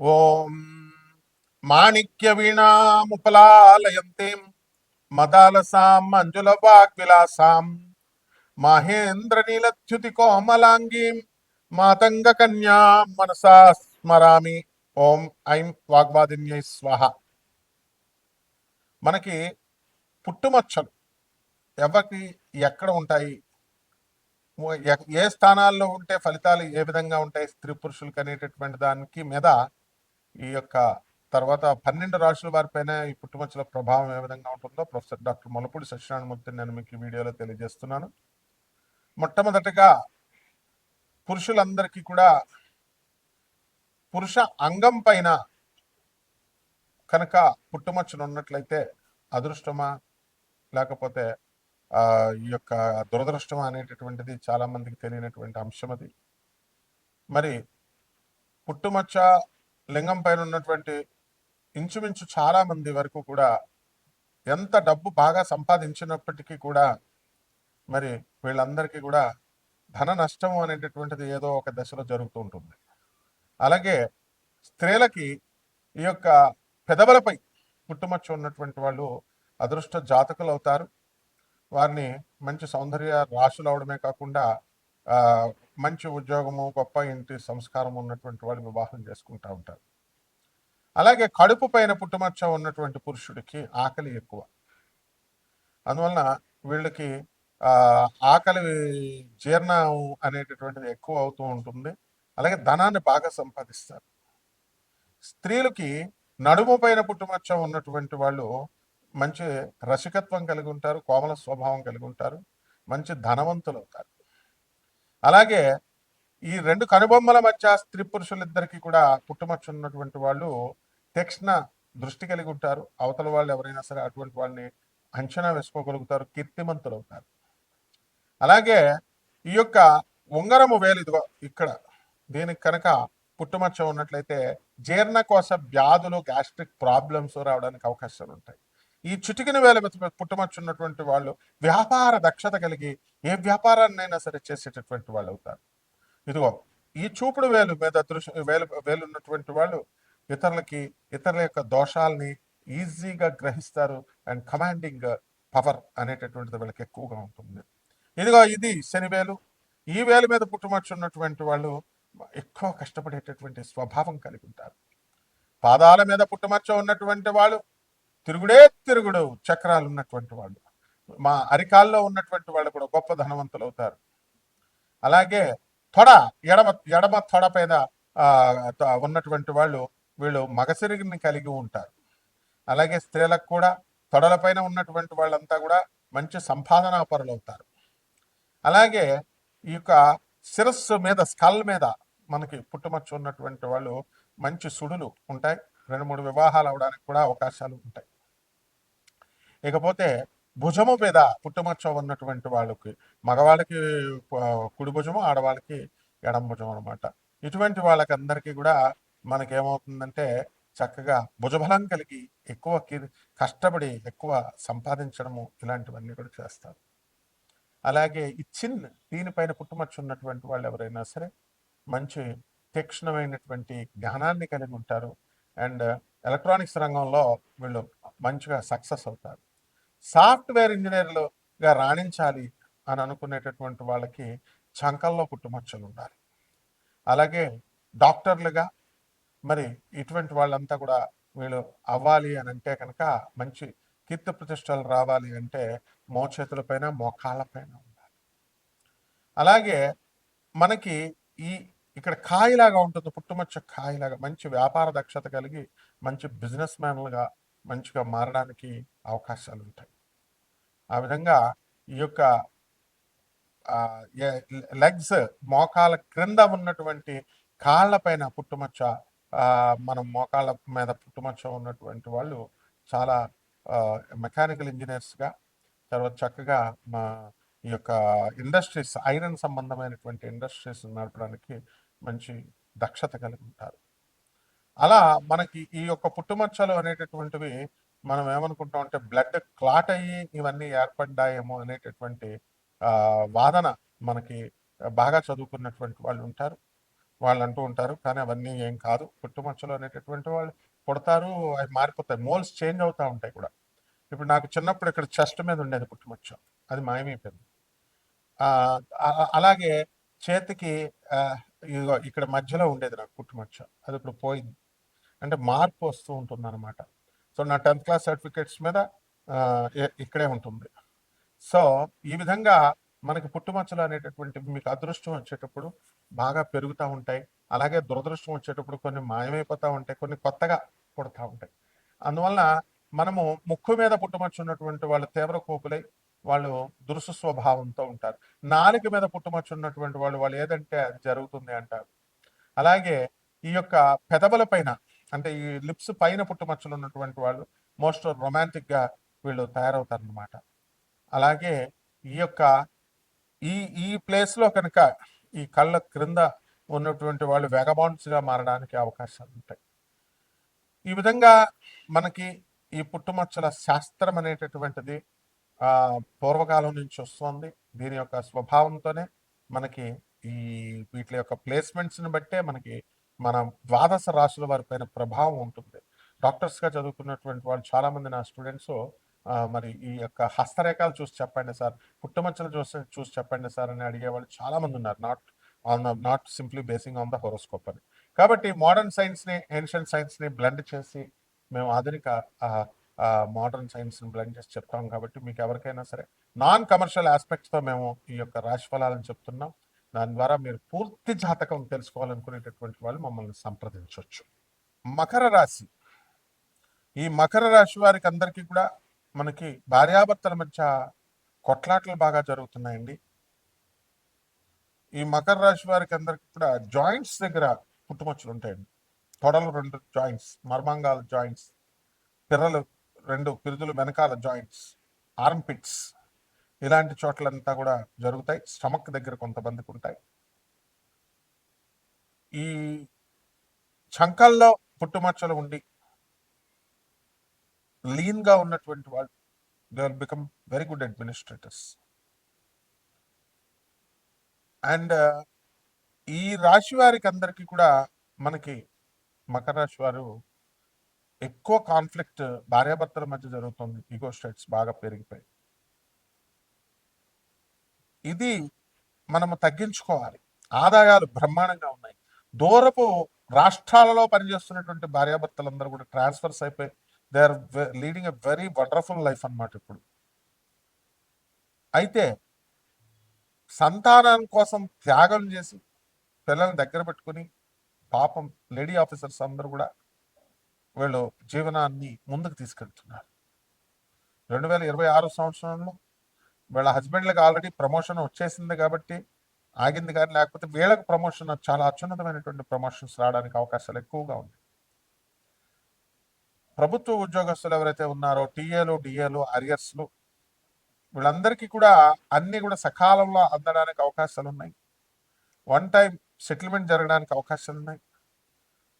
ఓం మాణిక్య వీణాముపలాలయంతీం మదాలసాం మంజుల వాగ్విలాసాం మహేంద్ర నీలచ్యుతి కోమలాంగీం మాతంగ కన్యా మనసా స్మరామి. ఓం ఐం వాగ్వాదిన్యై స్వాహ. మనకి పుట్టుమచ్చలు ఎవరికి ఎక్కడ ఉంటాయి? ఏ స్థానాల్లో ఉంటే ఫలితాలు ఏ విధంగా ఉంటాయి? స్త్రీ పురుషులకు అనేటటువంటి దానికి మీద ఈ యొక్క తర్వాత పన్నెండు రాశుల వారిపైన ఈ పుట్టుమచ్చల ప్రభావం ఏ విధంగా ఉంటుందో ప్రొఫెసర్ డాక్టర్ మొలపూడి సత్యనారాయణమూర్తి నేను మీకు ఈ వీడియోలో తెలియజేస్తున్నాను. మొట్టమొదటిగా పురుషులందరికీ కూడా పురుష అంగం పైన కనుక పుట్టుమచ్చలు ఉన్నట్లయితే అదృష్టమా? లేకపోతే ఈ యొక్క దురదృష్టం అనేటటువంటిది చాలా మందికి తెలియనటువంటి అంశం అది మరి పుట్టుమచ్చ లింగం పైన ఉన్నటువంటి ఇంచుమించు చాలా మంది వరకు కూడా ఎంత డబ్బు బాగా సంపాదించినప్పటికీ కూడా మరి వీళ్ళందరికీ కూడా ధన నష్టం అనేటటువంటిది ఏదో ఒక దశలో జరుగుతూ ఉంటుంది. అలాగే స్త్రీలకి ఈ యొక్క పెదవులపై పుట్టుమచ్చ ఉన్నటువంటి వాళ్ళు అదృష్ట జాతకులు అవుతారు. వారిని మంచి సౌందర్య రాశులు అవడమే కాకుండా మంచి ఉద్యోగము గొప్ప ఇంటి సంస్కారం ఉన్నటువంటి వాళ్ళు వివాహం చేసుకుంటూ ఉంటారు. అలాగే కడుపు పైన పుట్టుమచ్చ ఉన్నటువంటి పురుషుడికి ఆకలి ఎక్కువ. అందువలన వీళ్ళకి ఆకలి జీర్ణం అనేటటువంటిది ఎక్కువ అవుతూ ఉంటుంది. అలాగే ధనాన్ని బాగా సంపాదిస్తారు. స్త్రీలకి నడుము పైన పుట్టుమచ్చ ఉన్నటువంటి వాళ్ళు మంచి రసికత్వం కలిగి ఉంటారు కోమల స్వభావం కలిగి ఉంటారు మంచి ధనవంతులు అవుతారు. అలాగే ఈ రెండు కనుబొమ్మల మధ్య స్త్రీ పురుషులిద్దరికీ కూడా పుట్టుమచ్చ ఉన్నటువంటి వాళ్ళు తక్షణ దృష్టి కలిగి ఉంటారు. అవతల వాళ్ళు ఎవరైనా సరే అటువంటి వాళ్ళని అంచనా వేసుకోగలుగుతారు కీర్తిమంతులు అవుతారు అలాగే ఈ యొక్క ఉంగరము వేలు ఇదిగో ఇక్కడ దీనికి కనుక పుట్టుమచ్చ ఉన్నట్లయితే జీర్ణకోశ వ్యాధులు గ్యాస్ట్రిక్ ప్రాబ్లమ్స్ రావడానికి అవకాశాలు ఉంటాయి. ఈ చిటికిన వేల పుట్టుమచ్చ ఉన్నటువంటి వాళ్ళు వ్యాపార దక్షత కలిగి ఏ వ్యాపారాన్నైనా సరే చేసేటటువంటి వాళ్ళు అవుతారు ఇదిగో ఈ చూపుడు వేలు మీద దృశ్య వేలు వేలు ఉన్నటువంటి వాళ్ళు ఇతరులకి ఇతరుల యొక్క దోషాలని ఈజీగా గ్రహిస్తారు అండ్ కమాండింగ్ పవర్ అనేటటువంటిది వీళ్ళకి ఎక్కువగా ఉంటుంది. ఇదిగో ఇది శనివేలు ఈ వేలు మీద పుట్టుమచ్చ ఉన్నటువంటి వాళ్ళు ఎక్కువ కష్టపడేటటువంటి స్వభావం కలిగి ఉంటారు. పాదాల మీద పుట్టుమచ్చ ఉన్నటువంటి వాళ్ళు తిరుగుడే తిరుగుడు చక్రాలు ఉన్నటువంటి వాళ్ళు. మా అరికాల్లో ఉన్నటువంటి వాళ్ళు కూడా గొప్ప ధనవంతులు అవుతారు అలాగే తొడ ఎడమ ఎడమ తొడ పైన ఉన్నటువంటి వాళ్ళు వీళ్ళు మగసిరిగిని కలిగి ఉంటారు. అలాగే స్త్రీలకు కూడా తొడలపైన ఉన్నటువంటి వాళ్ళంతా కూడా మంచి సంపాదనా పరులు అవుతారు అలాగే ఈ యొక్క శిరస్సు మీద స్కల్ మీద మనకి పుట్టుమచ్చు ఉన్నటువంటి వాళ్ళు మంచి సుడులు ఉంటాయి. రెండు మూడు వివాహాలు అవడానికి కూడా అవకాశాలు ఉంటాయి. ఇకపోతే భుజము మీద పుట్టుమచ్చ ఉన్నటువంటి వాళ్ళకి మగవాళ్ళకి కుడి భుజము ఆడవాళ్ళకి ఎడం భుజం అనమాట ఇటువంటి వాళ్ళకి అందరికీ కూడా మనకేమవుతుందంటే చక్కగా భుజబలం కలిగి ఎక్కువ కష్టపడి ఎక్కువ సంపాదించడము ఇలాంటివన్నీ కూడా చేస్తారు. అలాగే ఈ చిన్ దీనిపైన పుట్టుమచ్చు ఉన్నటువంటి వాళ్ళు ఎవరైనా సరే మంచి తీక్షణమైనటువంటి జ్ఞానాన్ని కలిగి ఉంటారు. అండ్ ఎలక్ట్రానిక్స్ రంగంలో వీళ్ళు మంచిగా సక్సెస్ అవుతారు. సాఫ్ట్వేర్ ఇంజనీర్లుగా రాణించాలి అని అనుకునేటటువంటి వాళ్ళకి చంకల్లో పుట్టుమచ్చలు ఉండాలి. అలాగే డాక్టర్లుగా మరి ఇటువంటి వాళ్ళంతా కూడా వీళ్ళు అవ్వాలి అని అంటే కనుక మంచి కీర్తి ప్రతిష్టలు రావాలి అంటే మోచేతులపైన మోకాళ్ళపైన ఉండాలి. అలాగే మనకి ఈ ఇక్కడ కాయలాగా ఉంటుంది పుట్టుమచ్చ కాయలాగా మంచి వ్యాపార దక్షత కలిగి మంచి బిజినెస్ మ్యాన్లుగా మంచిగా మారడానికి అవకాశాలు ఉంటాయి. ఆ విధంగా ఈ యొక్క లెగ్స్ మోకాల క్రింద ఉన్నటువంటి కాళ్ళపైన పుట్టుమచ్చ మనం మోకాళ్ళ మీద పుట్టుమచ్చ ఉన్నటువంటి వాళ్ళు చాలా మెకానికల్ ఇంజనీర్స్గా తర్వాత చక్కగా మా ఈ యొక్క ఇండస్ట్రీస్ ఐరన్ సంబంధమైనటువంటి ఇండస్ట్రీస్ నడపడానికి మంచి దక్షత కలిగి ఉంటారు అలా మనకి ఈ యొక్క పుట్టుమచ్చలు అనేటటువంటివి మనం ఏమనుకుంటాం అంటే బ్లడ్ క్లాట్ అయ్యి ఇవన్నీ ఏర్పడ్డాయేమో అనేటటువంటి వాదన మనకి బాగా చదువుకున్నటువంటి వాళ్ళు ఉంటారు. వాళ్ళు అంటూ ఉంటారు. కానీ అవన్నీ ఏం కాదు. పుట్టుమచ్చలు అనేటటువంటి వాళ్ళు పుడతారు అవి మారిపోతాయి. మోల్స్ చేంజ్ అవుతూ ఉంటాయి కూడా. ఇప్పుడు నాకు చిన్నప్పుడు ఇక్కడ చెస్ట్ మీద ఉండేది పుట్టుమచ్చ అది మాయమైపోయింది. అలాగే చేతికి ఇక్కడ మధ్యలో ఉండేది నాకు పుట్టుమచ్చ అది ఇప్పుడు పోయింది. అంటే మార్పు వస్తూ ఉంటుంది అనమాట సో నా టెన్త్ క్లాస్ సర్టిఫికేట్స్ మీద ఇక్కడే ఉంటుంది. సో ఈ విధంగా మనకి పుట్టుమచ్చలు అనేటటువంటి మీకు అదృష్టం వచ్చేటప్పుడు బాగా పెరుగుతూ ఉంటాయి. అలాగే దురదృష్టం వచ్చేటప్పుడు కొన్ని మాయమైపోతూ ఉంటాయి. కొన్ని కొత్తగా పుడతా ఉంటాయి. అందువల్ల మనము ముక్కు మీద పుట్టుమచ్చ ఉన్నటువంటి వాళ్ళు తీవ్ర కోపులై వాళ్ళు దురుసు స్వభావంతో ఉంటారు. నాలుక మీద పుట్టుమచ్చ ఉన్నటువంటి వాళ్ళు వాళ్ళు ఏదంటే అది జరుగుతుంది అంటారు. అలాగే ఈ యొక్క పెదవుల పైన అంటే ఈ లిప్స్ పైన పుట్టుమచ్చలు ఉన్నటువంటి వాళ్ళు మోస్ట్ రొమాంటిక్గా వీళ్ళు తయారవుతారు అనమాట అలాగే ఈ యొక్క ఈ ఈ ప్లేస్లో కనుక ఈ కళ్ళ క్రింద ఉన్నటువంటి వాళ్ళు వెగబౌండ్స్గా మారడానికి అవకాశాలు ఉంటాయి. ఈ విధంగా మనకి ఈ పుట్టుమచ్చల శాస్త్రం అనేటటువంటిది పూర్వకాలం నుంచి వస్తుంది. దీని యొక్క స్వభావంతోనే మనకి ఈ వీటి యొక్క ప్లేస్మెంట్స్ని బట్టే మనకి మన ద్వాదశ రాశుల వారి పైన ప్రభావం ఉంటుంది. డాక్టర్స్గా చదువుకున్నటువంటి వాళ్ళు చాలామంది నా స్టూడెంట్స్ మరి ఈ యొక్క హస్తరేఖలు చూసి చెప్పండి సార్. పుట్టుమచ్చలు చూసి చూసి చెప్పండి సార్ అని అడిగే వాళ్ళు చాలా మంది ఉన్నారు. Not on the not simply basing on the horoscope అని. కాబట్టి మోడర్న్ సైన్స్ని ఏన్షియంట్ సైన్స్ని బ్లెండ్ చేసి మేము ఆధునిక మోడర్న్ సైన్స్ని బ్లెండ్ చేసి చెప్తాం కాబట్టి మీకు ఎవరికైనా సరే నాన్ కమర్షియల్ ఆస్పెక్ట్స్తో మేము ఈ యొక్క రాశి ఫలాలను చెప్తున్నాం. దాని ద్వారా మీరు పూర్తి జాతకం తెలుసుకోవాలనుకునేటటువంటి వాళ్ళు మమ్మల్ని సంప్రదించవచ్చు. మకర రాశి. ఈ మకర రాశి వారికి అందరికీ కూడా మనకి భార్యాభర్తల మధ్య కొట్లాటలు బాగా జరుగుతున్నాయండి. ఈ మకర రాశి వారికి అందరికీ కూడా జాయింట్స్ దగ్గర పుట్టుమచ్చలు ఉంటాయండి. తొడలు రెండు జాయింట్స్ మర్మాంగాల జాయింట్స్ పిర్రలు రెండు పిరుదులు వెనకాల జాయింట్స్ ఆర్మ్ పిట్స్ ఇలాంటి చోట్లంతా కూడా జరుగుతాయి. స్టమక్ దగ్గర కొంతమందికి ఉంటాయి. ఈ చంకల్లో పుట్టుమచ్చలు ఉండి లీన్గా ఉన్నటువంటి వాళ్ళు they are become very good administrators and ఈ రాశి వారికి అందరికీ కూడా మనకి మకర రాశి వారు ఎక్కువ కాన్ఫ్లిక్ట్ భార్యాభర్తల మధ్య జరుగుతుంది. ఈగో స్టేట్స్ బాగా పెరిగిపోయి. ఇది మనము తగ్గించుకోవాలి. ఆదాయాలు బ్రహ్మాండంగా ఉన్నాయి. దూరపు రాష్ట్రాలలో పనిచేస్తున్నటువంటి భార్యాభర్తలందరూ కూడా ట్రాన్స్ఫర్స్ అయిపోయి they are leading a very wonderful life అన్నమాట ఇప్పుడు. అయితే సంతానం కోసం త్యాగం చేసి పిల్లల్ని దగ్గర పెట్టుకుని పాపం లేడీ ఆఫీసర్స్ అందరూ కూడా వీళ్ళు జీవనాన్ని ముందుకు తీసుకెళ్తున్నారు. రెండు వేల ఇరవై ఆరు సంవత్సరంలో వీళ్ళ హస్బెండ్లకు ఆల్రెడీ ప్రమోషన్ వచ్చేసింది కాబట్టి ఆగింది కానీ లేకపోతే వీళ్ళకు ప్రమోషన్ చాలా అత్యున్నతమైనటువంటి ప్రమోషన్స్ రావడానికి అవకాశాలు ఎక్కువగా ఉంది ప్రభుత్వ ఉద్యోగస్తులు ఎవరైతే ఉన్నారో టీఏలు డిఏలు అరియర్స్లు వీళ్ళందరికీ కూడా అన్ని కూడా సకాలంలో అందడానికి అవకాశాలు ఉన్నాయి. వన్ టైం సెటిల్మెంట్ జరగడానికి అవకాశాలు ఉన్నాయి.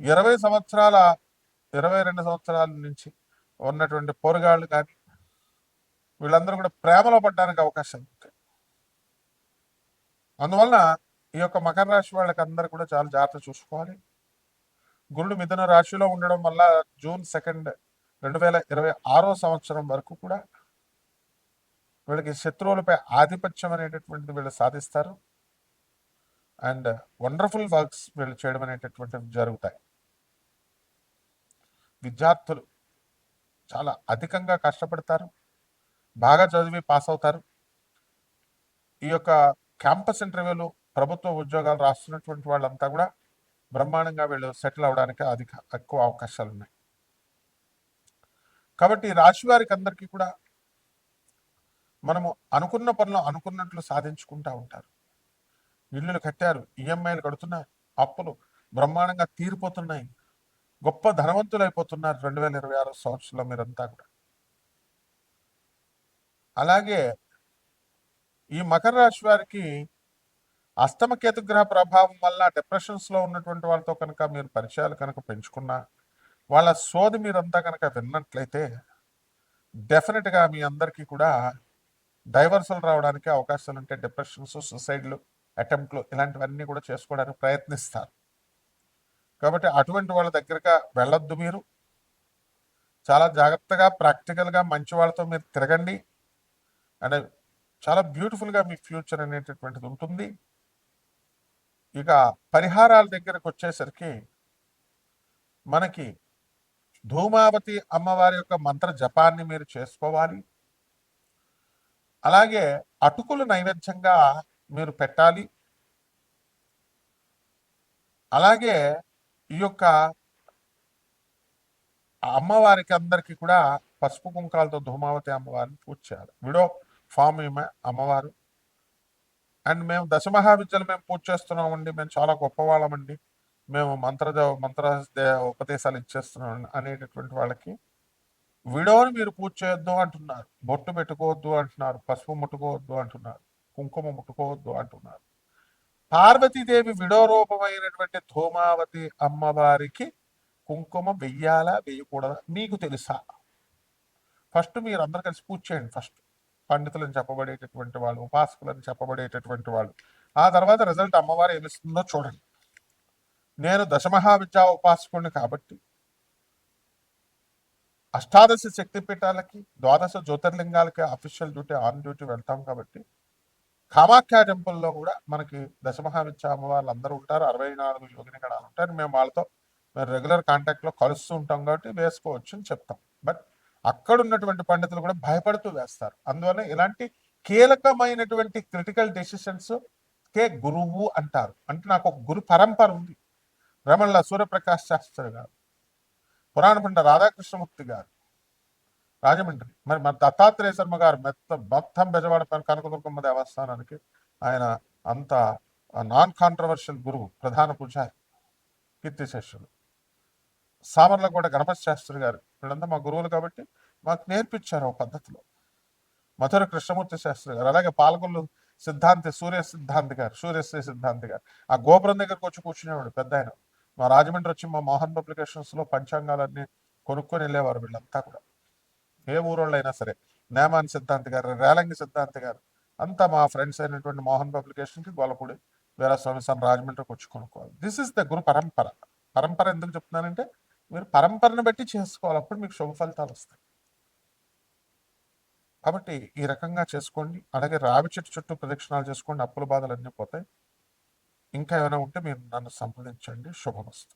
ఇరవై సంవత్సరాల ఇరవై రెండు సంవత్సరాల నుంచి ఉన్నటువంటి పోరుగాళ్ళు కానీ వీళ్ళందరూ కూడా ప్రేమలో పడడానికి అవకాశం ఉంటాయి. అందువలన ఈ యొక్క మకర రాశి వాళ్ళకి అందరూ కూడా చాలా జాగ్రత్త చూసుకోవాలి. గురుడు మిథున రాశిలో ఉండడం వల్ల జూన్ సెకండ్ రెండు వేల ఇరవై ఆరో సంవత్సరం వరకు కూడా వీళ్ళకి శత్రువులపై ఆధిపత్యం అనేటటువంటిది వీళ్ళు సాధిస్తారు. అండ్ వండర్ఫుల్ వర్క్స్ వీళ్ళు చేయడం అనేటటువంటివి జరుగుతాయి. విద్యార్థులు చాలా అధికంగా కష్టపడతారు. బాగా చదివి పాస్ అవుతారు. ఈ యొక్క క్యాంపస్ ఇంటర్వ్యూలు ప్రభుత్వ ఉద్యోగాలు రాస్తున్నటువంటి వాళ్ళంతా కూడా బ్రహ్మాండంగా వీళ్ళు సెటిల్ అవడానికి అధిక ఎక్కువ అవకాశాలు ఉన్నాయి కాబట్టి రాశి వారికి అందరికీ కూడా మనము అనుకున్న పనులు అనుకున్నట్లు సాధించుకుంటా ఉంటారు. ఇల్లులు కట్టారు ఈఎంఐలు కడుతున్నారు అప్పులు బ్రహ్మాండంగా తీరిపోతున్నాయి. గొప్ప ధనవంతులు అయిపోతున్నారు రెండు వేల ఇరవై ఆరు సంవత్సరంలో మీరంతా కూడా. అలాగే ఈ మకర రాశి వారికి అష్టమ గ్రహ ప్రభావం వల్ల డిప్రెషన్స్లో ఉన్నటువంటి వాళ్ళతో కనుక మీరు పరిచయాలు కనుక పెంచుకున్నా వాళ్ళ సోది మీరంతా కనుక విన్నట్లయితే డెఫినెట్గా మీ అందరికీ కూడా డైవర్సల్ రావడానికి అవకాశాలు ఉంటాయి డిప్రెషన్స్ సుసైడ్లు అటెంప్ట్లు ఇలాంటివన్నీ కూడా చేసుకోవడానికి ప్రయత్నిస్తారు. కాబట్టి అటువంటి వాళ్ళ దగ్గరగా వెళ్ళొద్దు మీరు. చాలా జాగ్రత్తగా ప్రాక్టికల్గా మంచి వాళ్ళతో మీరు తిరగండి. అండ్ చాలా బ్యూటిఫుల్గా మీ ఫ్యూచర్ అనేటటువంటిది ఉంటుంది. ఇక పరిహారాల దగ్గరకు వచ్చేసరికి మనకి ధూమావతి అమ్మవారి యొక్క మంత్ర జపాన్ని మీరు చేసుకోవాలి. అలాగే అటుకులు నైవేద్యంగా మీరు పెట్టాలి. అలాగే ఈ యొక్క అమ్మవారికి అందరికీ కూడా పసుపు కుంకాలతో ధూమావతి అమ్మవారిని పూజ చేయాలి విడో ఫామ్ అమ్మవారు. అండ్ మేము దశమహావిద్యలు మేము పూజ చేస్తున్నామండి. మేము చాలా గొప్పవాళ్ళమండి. మేము మంత్ర మంత్ర దే- ఉపదేశాలు ఇచ్చేస్తున్నాం అనేటటువంటి వాళ్ళకి. విడోని మీరు పూజ చేయొద్దు అంటున్నారు. బొట్టు పెట్టుకోవద్దు అంటున్నారు. పసుపు ముట్టుకోవద్దు అంటున్నారు. కుంకుమ ముట్టుకోవద్దు అంటున్నారు. పార్వతీదేవి విడో రూపమైనటువంటి ధూమావతి అమ్మవారికి కుంకుమ వెయ్యాలా వేయకూడదా మీకు తెలుసా? ఫస్ట్ మీరు అందరు కలిసి పూజ చేయండి ఫస్ట్. పండితులను చెప్పబడేటటువంటి వాళ్ళు ఉపాసకులని చెప్పబడేటటువంటి వాళ్ళు. ఆ తర్వాత రిజల్ట్ అమ్మవారు ఏమిస్తుందో చూడండి. నేను దశమహావిద్యా ఉపాసకుడిని కాబట్టి అష్టాదశ శక్తి పీఠాలకి ద్వాదశ జ్యోతిర్లింగాలకి అఫీషియల్ డ్యూటీ ఆన్ డ్యూటీ వెళ్తాం కాబట్టి కామాఖ్య టెంపుల్లో కూడా మనకి దశమహావిద్య అమ్మవార్లు అందరూ ఉంటారు. అరవై నాలుగు యోగిని గడాలు ఉంటారు మేము వాళ్ళతో మేము రెగ్యులర్ కాంటాక్ట్లో కలుస్తూ ఉంటాం కాబట్టి వేసుకోవచ్చు అని చెప్తాం. బట్ అక్కడ ఉన్నటువంటి పండితులు కూడా భయపడుతూ వేస్తారు. అందువల్ల ఇలాంటి కీలకమైనటువంటి క్రిటికల్ డెసిషన్స్ కే గురువు అంటారు. అంటే నాకు ఒక గురు పరంపర ఉంది. రమణ సూర్యప్రకాష్ శాస్త్రి గారు పురాణ పండ రాధాకృష్ణమూర్తి గారు రాజమండ్రి మరి మన దత్తాత్రేయ శర్మ గారు మెత్త మొత్తం బెజవాడ పైన కనకదుర్గమ్మ దేవస్థానానికి ఆయన అంత నాన్ కాంట్రవర్షియల్ గురువు ప్రధాన పూజారి కీర్తి శిష్యులు సామర్లకోట గణపతి శాస్త్రి గారు వీళ్ళంతా మా గురువులు కాబట్టి మాకు నేర్పించారు ఆ పద్ధతిలో. మధుర కృష్ణమూర్తి శాస్త్రి గారు అలాగే పాలకొల్లు సిద్ధాంతి సూర్య సిద్ధాంతి గారు సూర్యశ్రీ సిద్ధాంతి గారు. ఆ గోపురం దగ్గరకు వచ్చి కూర్చునేవాడు పెద్ద ఆయన. మా రాజమండ్రి వచ్చి మా మోహన్ పబ్లికేషన్స్లో పంచాంగాలన్నీ కొనుక్కొని వెళ్ళేవారు వీళ్ళంతా కూడా. ఏ ఊరోళ్ళైనా సరే. నేమాన్ సిద్ధాంతి గారు రేలంగి సిద్ధాంతి గారు అంతా మా ఫ్రెండ్స్ అయినటువంటి మోహన్ పబ్లికేషన్కి గోలపూడి వీరస్వామి సన్ రాజమండ్రికి వచ్చి కొనుక్కోవాలి. దిస్ ఇస్ ద గురు పరంపర. పరంపర ఎందుకు చెప్తున్నానంటే మీరు పరంపరను బట్టి చేసుకోవాలి. అప్పుడు మీకు శుభ ఫలితాలు వస్తాయి. కాబట్టి ఈ రకంగా చేసుకోండి. అలాగే రావి చెట్టు చుట్టూ ప్రదక్షిణాలు చేసుకోండి. అప్పుల బాధలు అన్నీ పోతాయి. ఇంకా ఏమైనా ఉంటే మీరు నన్ను సంప్రదించండి. శుభమస్తు.